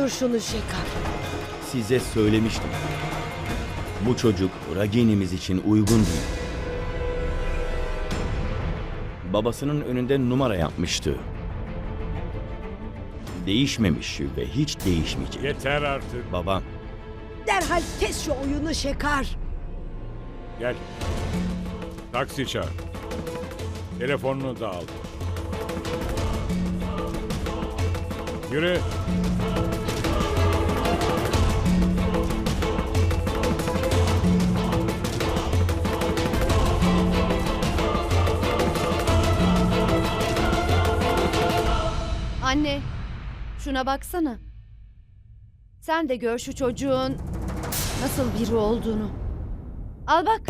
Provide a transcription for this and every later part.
Durdur şunu Şekar. Size söylemiştim. Bu çocuk Ragini'miz için uygun değil. Babasının önünde numara yapmıştı. Değişmemiş ve hiç değişmeyecek. Yeter artık. Babam, Derhal kes şu oyunu Şekar. Gel. Taksi çağır. Telefonunu da al. Yürü. Anne, şuna baksana. Sen de gör şu çocuğun nasıl biri olduğunu. Al bak.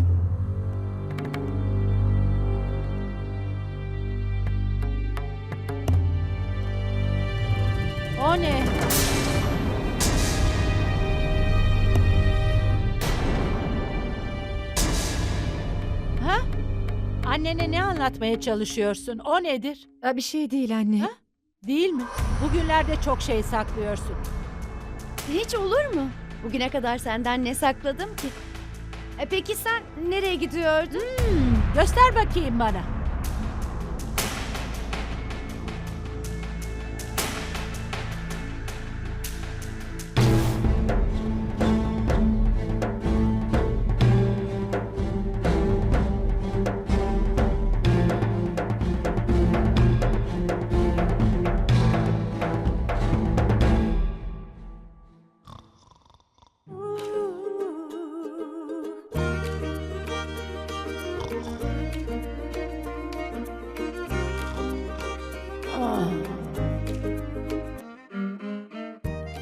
O ne? Ha? Annene ne anlatmaya çalışıyorsun? O nedir? Bir şey değil anne. Ha? Değil mi? Bugünlerde çok şey saklıyorsun. Hiç olur mu? Bugüne kadar senden ne sakladım ki? E peki sen nereye gidiyordun? Hmm, göster bakayım bana.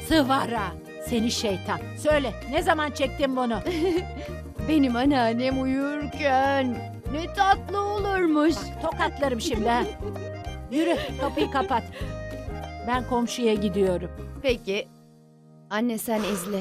Sıvara, seni şeytan. Söyle, ne zaman çektin bunu? Benim anneannem uyurken ne tatlı olurmuş. Tokatlarım şimdi ha. Yürü, kapıyı kapat. Ben komşuya gidiyorum. Peki. Anne sen izle.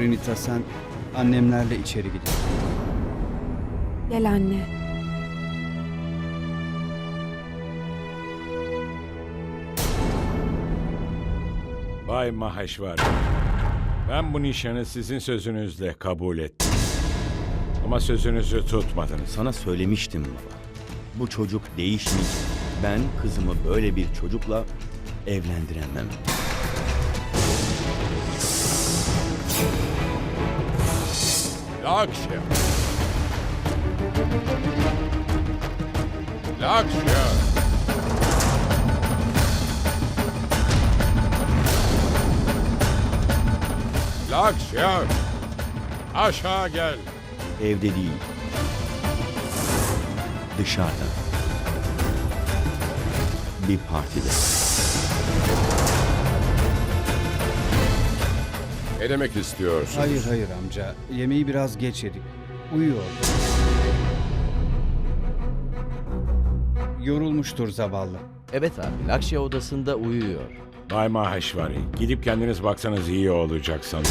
Prinita sen annemlerle içeri gidin. Gel anne. Bay Maheshwari. Ben bu nişanı sizin sözünüzle kabul ettim. Ama sözünüzü tutmadınız. sana söylemiştim baba. Bu çocuk değişmeyecek. Ben kızımı böyle bir çocukla evlendiremem. Lakşya. Lakşya. Lakşya. Aşağı gel. Evde değil. Dışarıda. Bir partide. Ne demek istiyorsun? Hayır hayır amca. Yemeği biraz geç yedik. Uyuyor. Yorulmuştur zavallı. Evet abi, Lakşya odasında uyuyor. Bay Maheshwari, gidip kendiniz baksanız iyi olacak sanırım.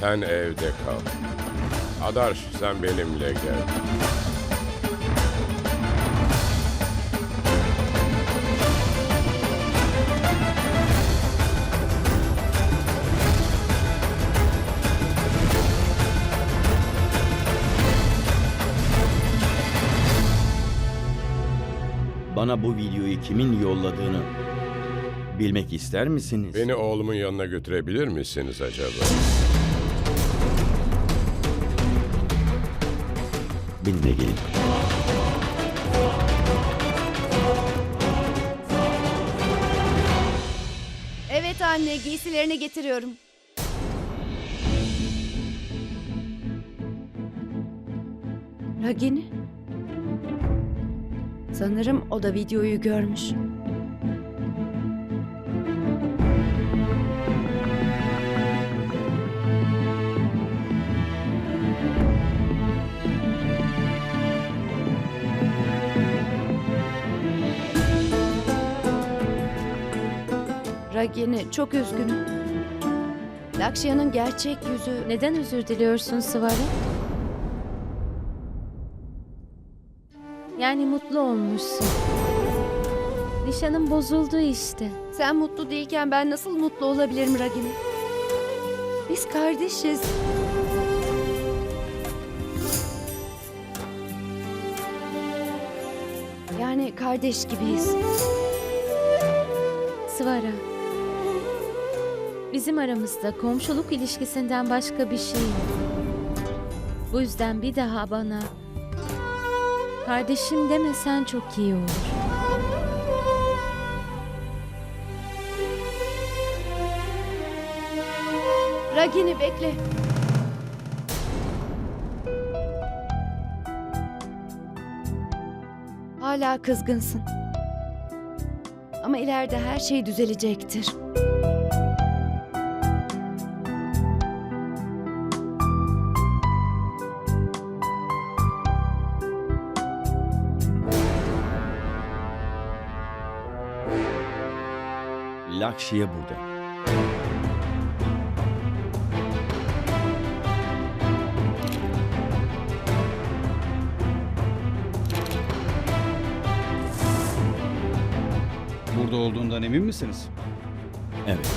Sen evde kal. Adarş sen benimle gel. Bana bu videoyu kimin yolladığını bilmek ister misiniz? Beni oğlumun yanına götürebilir misiniz acaba? Benimle gelin. Evet anne, giysilerini getiriyorum. Ragini? Sanırım o da videoyu görmüş. Ragini çok üzgünüm. Lakşya'nın gerçek yüzü... Neden özür diliyorsun Sıvara? Yani mutlu olmuşsun. Nişanın bozuldu işte. Sen mutlu değilken ben nasıl mutlu olabilirim Ragini? Biz kardeşiz. Yani kardeş gibiyiz. Sıvara. Bizim aramızda komşuluk ilişkisinden başka bir şey yok. Bu yüzden bir daha bana kardeşim demesen çok iyi olur. Ragini bekle. Hala kızgınsın. Ama ileride her şey düzelecektir. Lakşya burada. Burada olduğundan emin misiniz? Evet.